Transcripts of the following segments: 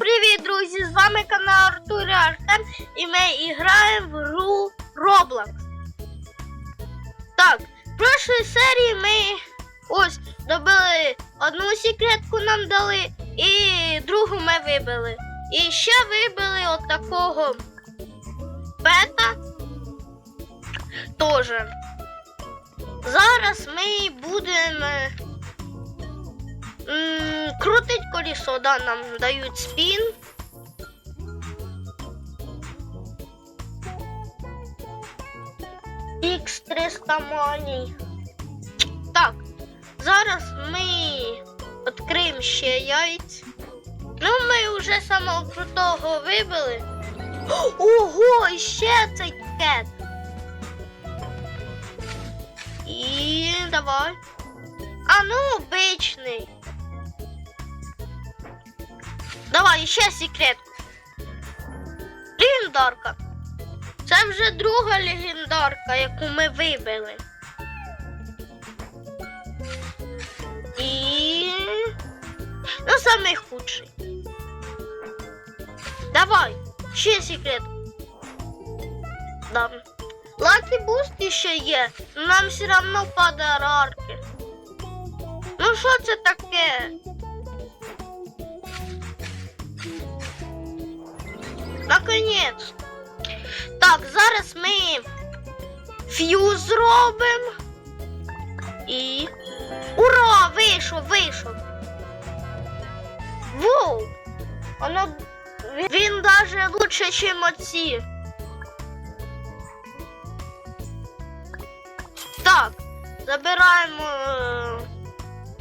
привіт, друзі! З вами канал Артур і Артем і ми граємо в гру Roblox. Так, в прошлій серії ми ось добили одну секретку нам дали і другу ми вибили. І ще вибили от такого пета теж. Зараз ми будемо крутить колесо, да, нам дають спін. Х 300 маній. Так, зараз ми відкриємо ще яйць. Ну, ми вже самого крутого вибили. Ого, і ще цей кет. І давай. А ну, обичний. Давай, ще секретку. Легендарка. Це вже друга легендарка, яку ми вибили. І. Ну, самий худший. Давай, ще секрет. Дам. Лакі буст ще є, нам все одно подарки. Ну що це таке? Наконець. Так, зараз ми фьюз зробимо. І. Ура! Вийшов, вийшов. Воу! Воно... Він даже лучше, ніж оці. Так, забираємо. е,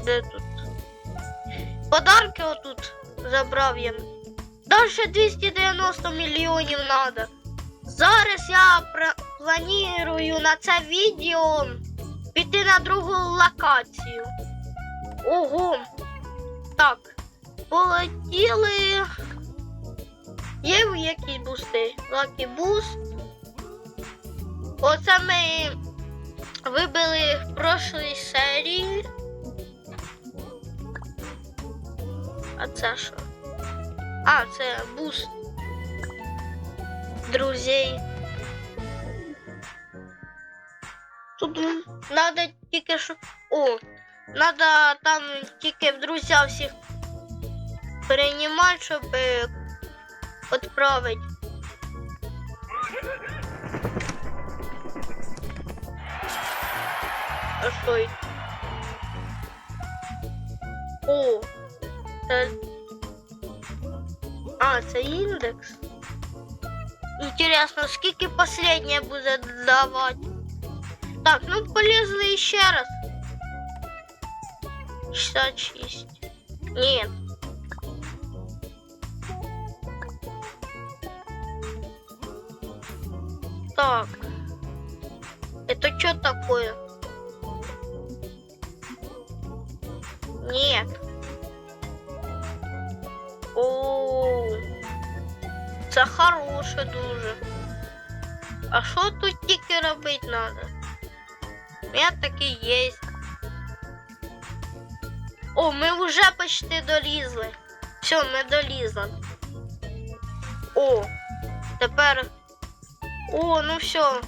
Де тут? Подарки отут забрав я. Дальше 290 мільйонів надо. Зараз я планую на це відео піти на другу локацію. Ого. Так. Полетіли. Є якісь бусти? Лакі буст. Оце ми вибили в прошлій серії. А це що? А, це буст друзей. Тут надо тільки що. О, надо там тільки в друзя всіх переймати, щоб е, відправити. А що? О, це... А, це індекс. Интересно, скільки последнее буде давати? Так, ну полезли ще раз. 66. Нет. Так. Это что такое? Нет. Це хороше дуже. А що тут тільки робити треба? У мене таки є. О, ми вже почти долізли. Все, ми долізли. О, тепер. О, ну все.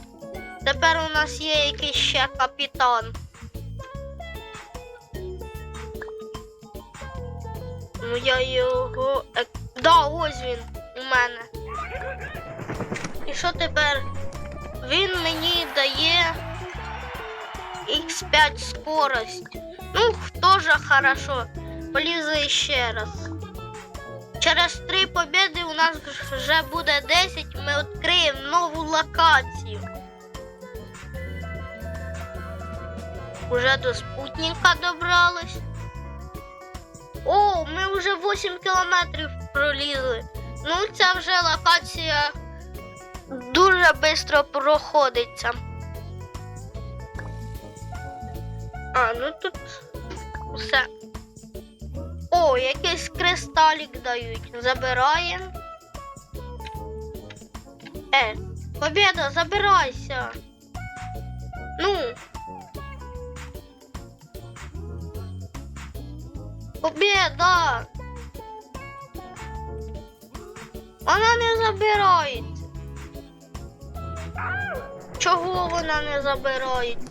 Тепер у нас є якийсь ще капітан. Ну я його. Да, ось він у мене. І що тепер? Він мені дає X5 скорость. Ну, тоже хорошо. Полізли ще раз. Через три побіди у нас вже буде 10, ми відкриємо нову локацію. Уже до спутника добрались. О, ми вже 8 кілометрів пролізли. Ну, ця вже локація дуже швидко проходиться. А, ну тут все. О, якийсь кристалік дають. Забираємо. Е, побіда, забирайся. Ну. Победа! Вона не забирається. Чого вона не забирається?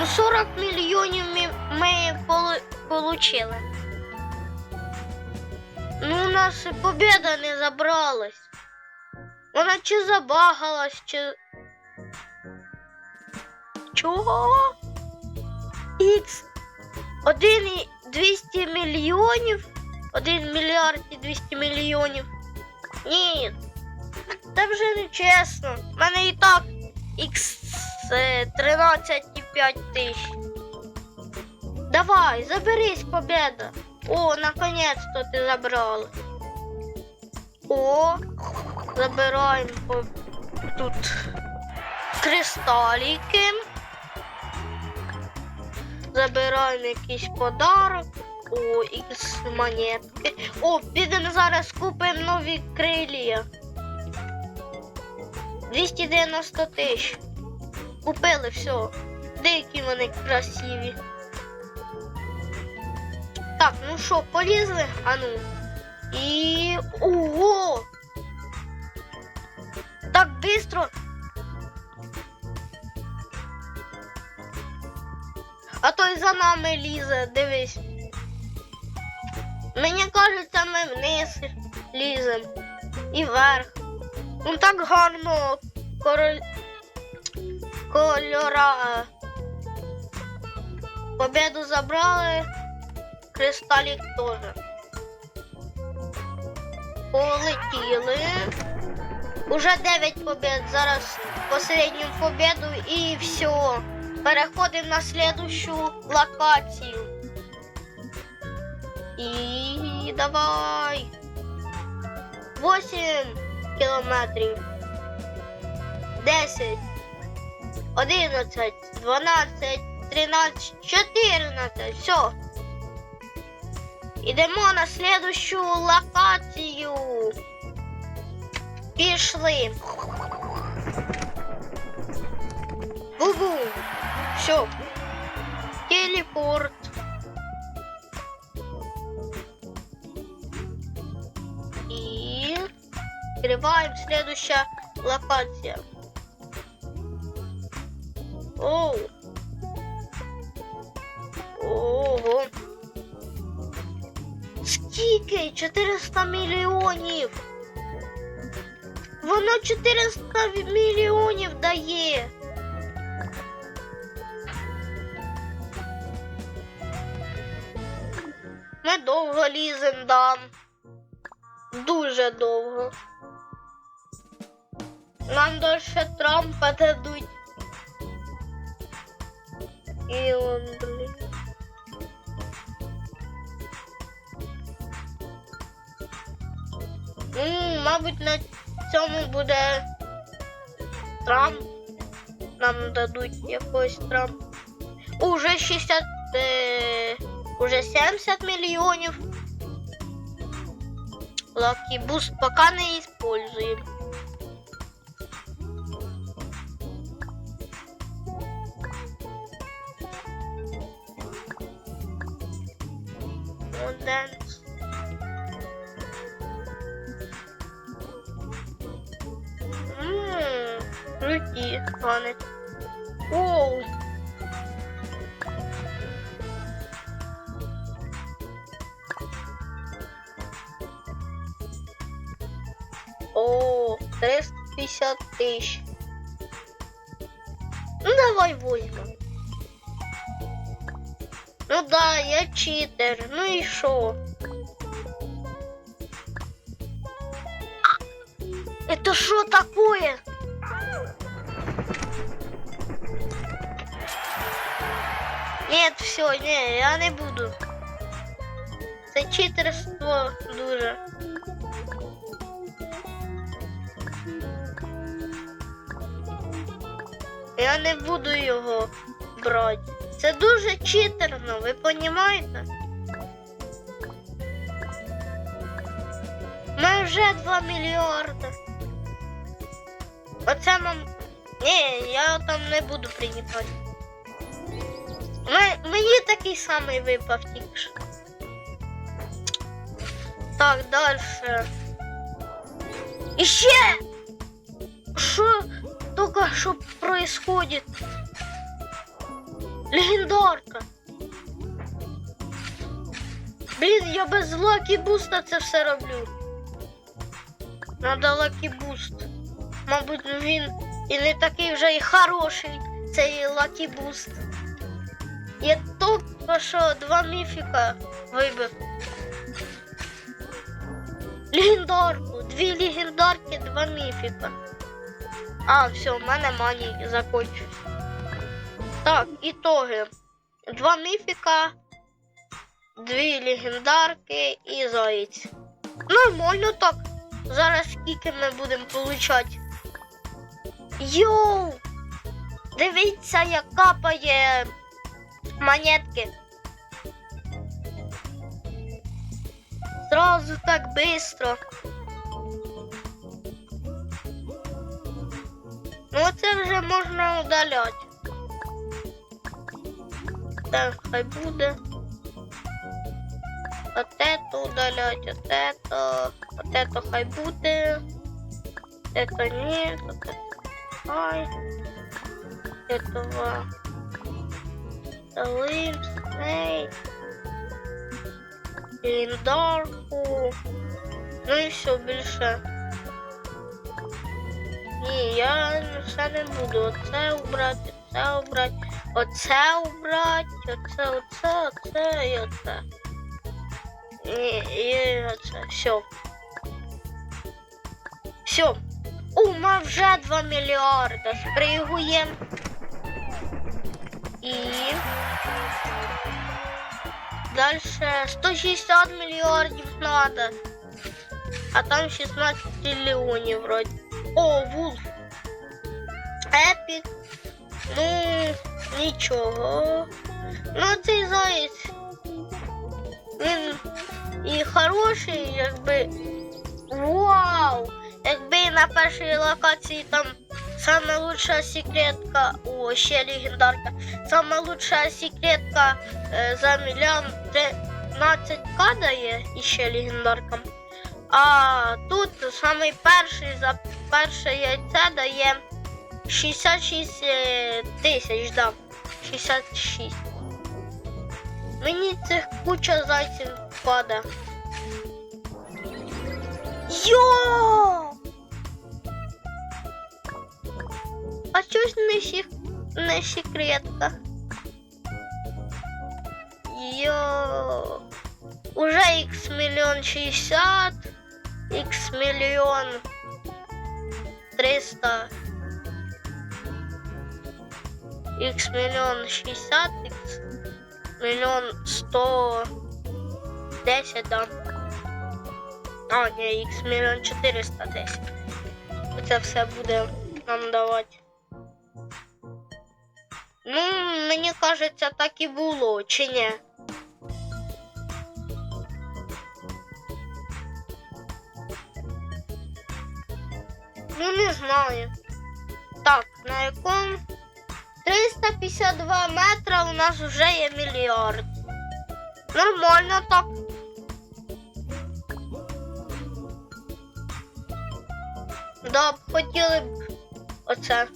Ну 40 мільйонів ми, получили. Ну, у нас і побіда не забралась. Вона чи забагалась, чи. Чого? Ікс. Один і 200 мільйонів. Один мільярд і 200 мільйонів. Ні. Це вже не чесно. У мене і так ікс 13,5 тисяч. Давай, заберись, победа. О, наконец-то ты забрал. О, забираем по- тут кристалики. Забираємо якийсь подарок. О, ікс монетки. О, підемо зараз купимо нові крилля. 290 тисяч. Купили все. Деякі вони красиві. Так, ну що, полізли? А ну. І. Ого! Так быстро. А той за нами лізе, дивись. Мені кажеться, ми вниз лізем. І вверх. Ну так гарно кольора. Победу забрали. Кристалік теж. Полетіли. Уже 9 побед. Зараз последню победу і все. Переходимо на следующу локацію. І давай. 8 кілометрів. 10. 11, 12, 13, 14. Все. Ідемо на следующу локацію. Пішли. Бу-бу. Все. Телепорт. Открываем следующая локация. Оу. Ого. Скільки? 400 мільйонів. Воно 400 мільйонів дає. Ми довго лізем дам. Дуже довго. Нам дальше Трампа дадуть. І он, блін. М, Мабуть, на цьому буде Трамп. Нам дадуть якогось Трамп. Уже 60. Е, уже 70 мільйонів. Лаки буст пока не используем. Моденс. Ммм, круті, пане. Оу. О, 350 тысяч. Ну давай возьмем. Да, я читер. Ну и шо? А, Это что такое? Нет, все, не, я не буду. Це читерство дуже. Я не буду його брати. Це дуже читерно, ви розумієте? Ми вже 2 мільярди. Оце нам. Ні, я там не буду приймати. Мені такий самий випав тільки. Так, далі. І ще! Що тільки що происходит? Легендарка. Блін, я без лакі буста це все роблю. Надо лакі буст. Мабуть, він і не такий вже і хороший, цей лакі буст. Я тільки що два міфіка вибив. Легендарку. Дві легендарки, два міфіка. А, все, в мене мані закончились. Так, ітоги. Два міфіка, дві легендарки і заєць. Нормально так. Зараз скільки ми будемо получати. Йоу! Дивіться, як капає монетки. Сразу так быстро. Ну це вже можна удаляти. Так, хай буде. От это удалять, от это, от это хай буде. Это нет, от это хай. Этого Талим, Снейк. Ліндарку. Ну і все більше. Ні, я все не буду. Оце убрати, це убрати, оце убрати, оце, оце, оце і оце. І, і оце. Все. Все. У мене вже 2 мільярда. Спригуємо. І дальше 160 мільярдів надо. А там 16 мільйонів вроді. О, Вулф. Епік. Ну, нічого. Ну, цей заєць. Він і хороший, якби. Вау! Якби на першій локації там саме лучша секретка, о, ще легендарка. Саме лучша секретка е, за мільйон 13к дає і ще легендарка. А тут самий перший за перше яйце дає 66 тисяч дам. 66. мне цих куча зайців пада Йо! А что ж на сек на секретка? Йо! Уже x миллион 60, x миллион 300. X миллион 60, х мільйон 110, да. А, не, X мільйон 410. Це все буде нам давати. Ну, мені кажеться, так і було, чи ні? Ну, не знаю. Так, на якому... 352 метра у нас вже є мільярд. Нормально так. Да, хотіли б оце.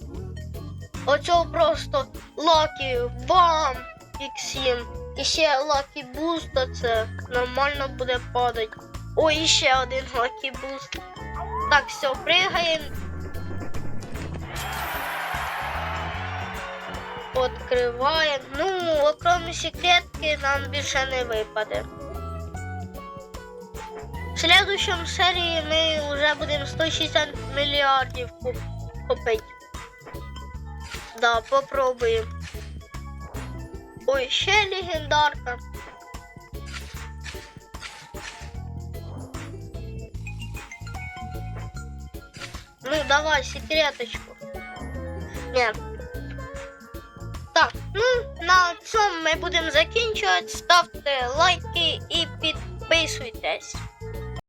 Оцього просто лакі бам X7. І ще лакі буст, це нормально буде падати. Ой, ще один лакі буст. Так, все, пригаємо. Откриваємо. Ну, окрім секретки нам більше не випаде. В следующем серії ми вже будемо 160 мільярдів куп- купити. Да, попробуємо. Ой, ще легендарка. Ну, давай секреточку. Нет. Ну на цьому ми будемо закінчувати. Ставте лайки і підписуйтесь.